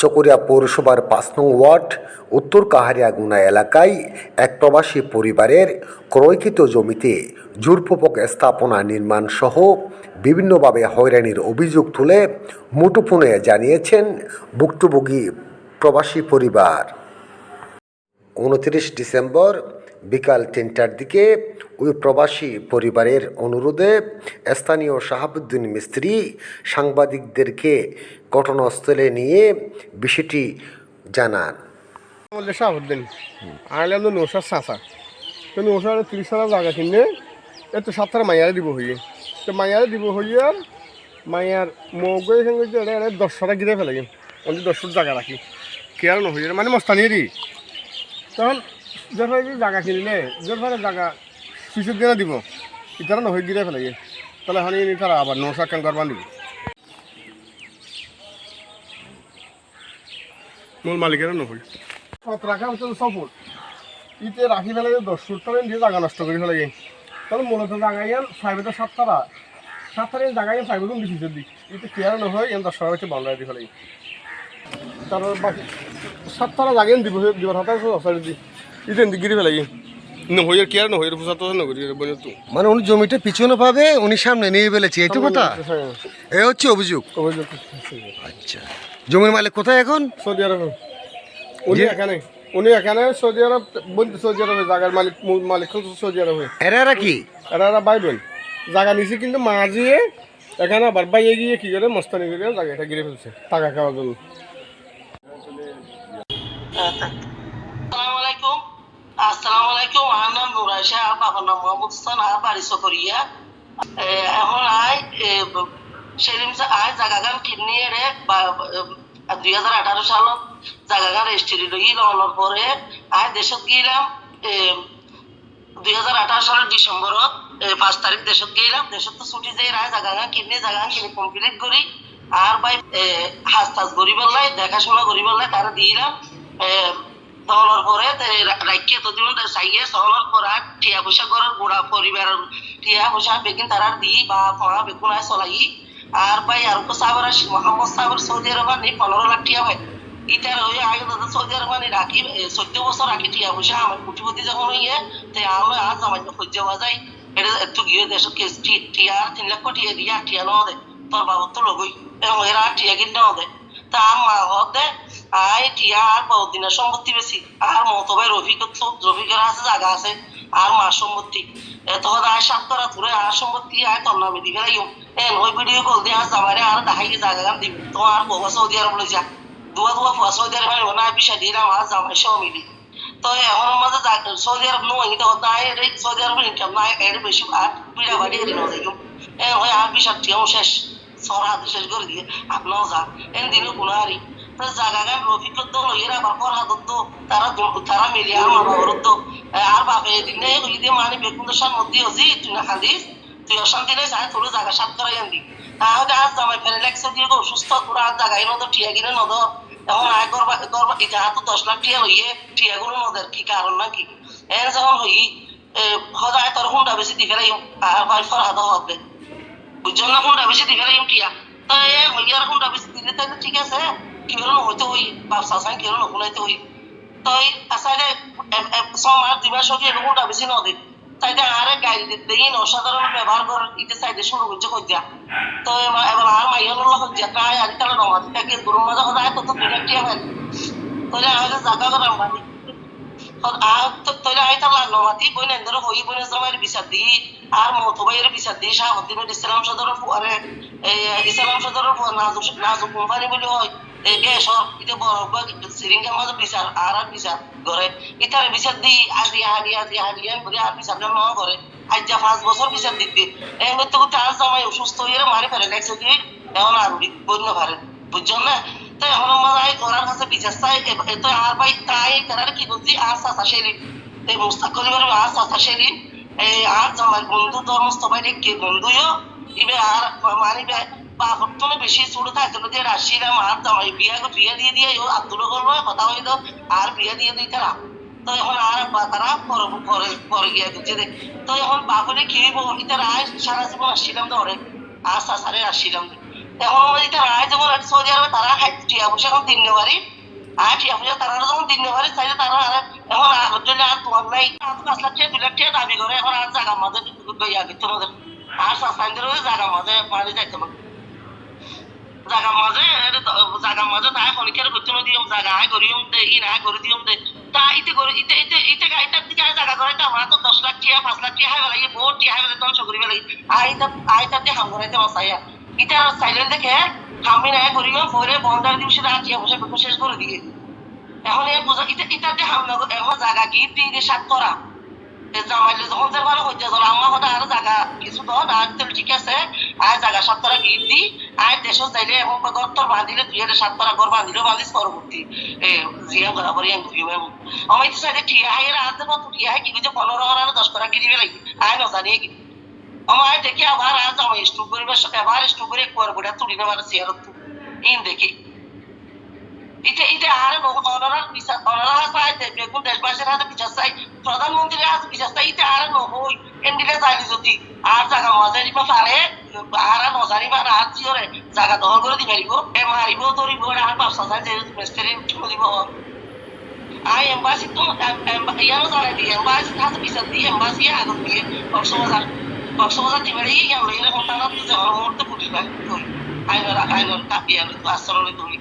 চকরিয়া পৌরসভার পাঁচ নং ওয়ার্ড, উত্তর কাহারিয়া গুনা এলাকায় এক প্রবাসী পরিবারের ক্রয়কৃত জমিতে জোরপূর্বক স্থাপনা নির্মাণ সহ বিভিন্নভাবে হয়রানির অভিযোগ তুলে মুঠোফোনে জানিয়েছেন ভুক্তভোগী প্রবাসী পরিবার। উনত্রিশ ডিসেম্বর বিকাল তিনটার দিকে ওই প্রবাসী পরিবারের অনুরোধে স্থানীয় শাহাবুদ্দিন মিস্ত্রি সাংবাদিকদেরকে ঘটনাস্থলে নিয়ে বিষয়টি জানান। আমাদের শাহাবুদ্দিন আইলাম তো নৌসার চাষা তো নৌসার তিরিশ সালের জায়গা কিনে এ তো সাতটার মাইয়ারে দিব হইয়ে। তো মাইয়ারে দিব হইয়ে আর মাইয়ার মৌগে সঙ্গে এটা এটা দশটা গিরে ফেলে। আমি দশটার জায়গা রাখি। কেয়ার নহইয়ে মানে মস্তানি দি তখন যে ভাই যে জায়গা কিনলে ভাই জায়গা পিছের দিনে দিব। ইতারা নহই গিরে ফেলে গে তাহলে হানি নি তারা আবার নৌসার কান করবান দিব মূল মালিকেরও নহই সত রাখা হচ্ছে সফল ইতে রাখি ফেলে দশ ফুট টাকা দিয়ে জায়গা নষ্ট করে ফেলে তাহলে মূলত জায়গায় ফাইভে তো সাত তারা সাত তারা জায়গায় ফাইভে তো বেশি দিক ইতে কেয়ার নহয় এম দশ টাকা হচ্ছে বাউন্ডারি দিয়ে ফেলে তারপর বাকি সাত তারা জায়গায় দিব দিবার হাতে টাকা দি। ইতে গিরি ফেলে গিয়ে নহই আর কেয়ার নহই ফুসা তো নগরি বলে তো। মানে উনি জমিটা পিছনে পাবে উনি সামনে নিয়ে ফেলেছে এই তো? কথা এ হচ্ছে অভিযোগ? অভিযোগ আচ্ছা। জমির মালিক কোথায় এখন? সৌদি আরবে। উনি এখানে উনি এখানে সৌদি আরব বলতে সৌদি আরবে জায়গার মালিক মালিক হচ্ছে সৌদি আরবে এরা এরা কি? এরা এরা বাইবেন জায়গা নিছে কিন্তু মাঝিয়ে এখানে আবার বাইয়ে গিয়ে কি করে মস্তানি করে জায়গাটা গিরে ফেলছে টাকা খাওয়ার জন্য। আসসালামু আলাইকুম, আমার নাম নুরাই নাম মোহাম্মদ হাসান বাড়ি সকরিয়া এখন আয় সেলিম আয় জাগাগান রে দুই হাজার আঠারো জাগাগান রেজিস্ট্রি পরে। আয় দেশত গিলাম দুই হাজার আঠারো সালের ডিসেম্বরত পাঁচ তারিখ দেশত গেলাম। দেশত তো ছুটি যাই রায় জাগাগান কিনে জাগাগান কিনে কমপ্লিট করি। আর ভাই বললাই, দেখাশোনা বললাই, তারা দিলাম। দলের পরে রাখিয়ে তো দিন চাইয়ে চলার পর টিয়া পয়সা করার গোড়া পরিবারের টিয়া পয়সা বেকিন তারা দি বা মা বেগুন চলাই আর ভাই আর সাহেবের আসি মোহাম্মদ সাহেবের সৌদি আরব নি পনেরো লাখ টিয়া ভাই ইটার হয়ে আগে দাদা সৌদি আরব নি রাখি চোদ্দ বছর রাখি টিয়া পয়সা আমার কুটিপতি যখন হইয়ে তে আমরা আজ আমার সহ্য হওয়া যায়। এটা একটু গিয়ে দেশ তিন লক্ষ টিয়া দিয়া টিয়া ন দে। তোর বাবু তো লগই এবং এরা টিয়া কিনে ন দে। তা মা হতে আই টিয়া, আর বহুদিনের সম্পত্তি বেশি। আর মতো ভাই রফিক রফিকের আছে জায়গা আছে, আর সম্পত্তি। আয় করা আর সম্পত্তি আয় তোর নামে দিবে লাইও এ নয় ভিডিও কল দিয়ে আস যাবারে আর জায়গা গান তো আর সৌদি আরব লই যা দুয়া দুয়া ফুয়া সৌদি আরব না আর জামাই সব মিলি। তো এখন সৌদি আরব নো হতো আয় সৌদি আরব ইনকাম না এর বেশি, আর বাড়ি নয় এ হয়, আর টিয়াও শেষ। সর শেষ করে দিয়ে আপনাও যা এন দিনও কোনো হারি তো জায়গা গান রফিক তো লইয়ের আবার পর হাত তো তারা তারা মিলিয়ে আর মা বাবার তো। আর বাপে দিনে হই দিয়ে মানে বেকুন দশার মধ্যে হজি তুই না খাদিস তুই অশান্তি নেই চাই তোর জায়গা সাত করে আনবি তাহলে আজ জামাই ফেলে লাগছে দিয়ে গো সুস্থ তোরা আজ জায়গায় নদ টিয়া কিনে নদ। এখন আয় করবা করবা এটা তো দশ লাখ টিয়া লইয়ে টিয়া গুলো নদের, কি কারণ নাকি এর যখন হই সদায় তোর হুন্ডা বেশি দি ফেলাই আর ভাই ফর হাত বুঝছ না হুন্ডা বেশি দি ফেলাই টিয়া তো এ হইয়ার হুন্ডা বেশি দিলে তাহলে ঠিক আছে কি হলো হইতে হই ব্যবসা সাই কি হলো শুনাইতে হই তো এই আসলে সমার দিবা সঙ্গে হুন্ডা বেশি নদী তাইতে আরে গাড়ি দিই অসাধারণ ব্যবহার করার ইতে সাইডে শুরু করছে কইয়া তো এবার আর মাইয়ার লোক হচ্ছে কায় আর কালে নমাজ থেকে মাঝে কথা তো তো বিরাট টিয়া হয়। তাহলে আমাকে জায়গা করে আর মতবাইয়ের বিচার দি শাহাবুদ্দিনের ইসলাম সদরের ফুয়ারে ইসলাম হয় দি আজি হারি আজি হারি বলি আর বিচার ন করে আজ যা পাঁচ বছর বিচার দিতে এই মধ্যে আর জামাই অসুস্থ হয়ে মারি ফেলে, দেখছে কি এখন আর বন্য পারে বুঝছ না? তো আমার তো ভাই তাই কি বলছি আর চাচা সেলিম। এই মুস্তাক করিবার আর চাচা সেলিম। এই আর জামাই বন্ধু তোর মুস্তফাই কে বন্ধুও ইবে আর মানিবে বাপর তো বেশি ছোট রাশিলাম আর জামাই বিয়া বিয়া দিয়ে দিয়ে ও আব্দুল করব কথা হইল, আর বিয়া দিয়ে দিই তারা। তো এখন আর বা তারা পরে পরে পরে গিয়া দিচ্ছে তো এখন বাপরে কি হইব? ইতার আয় সারা জীবন আসছিলাম ধরে। আর চাচারে আসছিলাম তারা আয় যেমন আর সৌদি তারা খাই টিয়া পয়সা এখন দিন পারি আর টিয়া এখন আর জন্য আর তোমার করে জায়গা জায়গা তাই খনিকের করতে দিম জাগা, আয় করিম দে ই না করে দিম দে। তা ইতে করে, ইতে ইতে ইতে গাইটার দিকে আয় জাগা করে আমার তো দশ লাখ টিয়া পাঁচ লাখ টিয়া হাই বেলা বহুত টিয়া হাই বেলা ধ্বংস করি বেলা আইতা আইতা দিয়ে হাম করাইতে মাসাইয়া ইটা সাইলেন্ট দেখে হামি না করিম পরে বন্দার দিবসে রাত টিয়া বসে বেকু শেষ করে দিয়ে এখন এ বুঝা ইটা ইটা দিয়ে হাম এখন জাগা কি? দিয়ে সাত করা। জামাইলে যখন যে ভালো আমার কথা আর জায়গা কিছু তো তো ঠিক আছে। আর জায়গা সাতটা গিফট দি? আর দেশ চাইলে এবং গত্তর বাঁধিলে দুই হাজার সাতটা ঘর বাঁধিলেও বাঁধিস পরবর্তী। জিয়া বরাবর ইয়াং ঘুরিব আমি তো সাইডে ঠিয়া হাই এর হাতে মতো ঠিয়া হাই কি বুঝে পনেরো হাজার দশ টাকা কিনিবে লাগি। আয় না জানিয়ে আমার দেখি আবার আজ আমি স্টু করিবে এবার স্টু করে একবার বড়া তুলি না মানে চেয়ার ইন দেখি। ইতে ইতে আর অনারার বিচার অনারা চাই বেগুন দেশবাসীর হাতে বিচার চাই। প্রধানমন্ত্রীর হাতে বিচার চাই। ইতে আর নহই এন্ডিলে যাইলি যদি। আর জায়গা মজারিবা পারে। আর নজারিবা আর জিওরে জায়গা দখল করে দি পারিব এ মারিব, ধরিব, আর ব্যবসা চাই যে উঠিব দিব। আই এম্বাসি তো ইয়ানো জানাই দি এম্বাসি হাতে বিচার দি এম্বাসি আগত দিয়ে। কক্সবাজার কক্সবাজার লইলে হতানা তো যে মুহূর্তে পুলিশ বাই আইনর আইনর কাপিয়ার আশ্রয় ধরি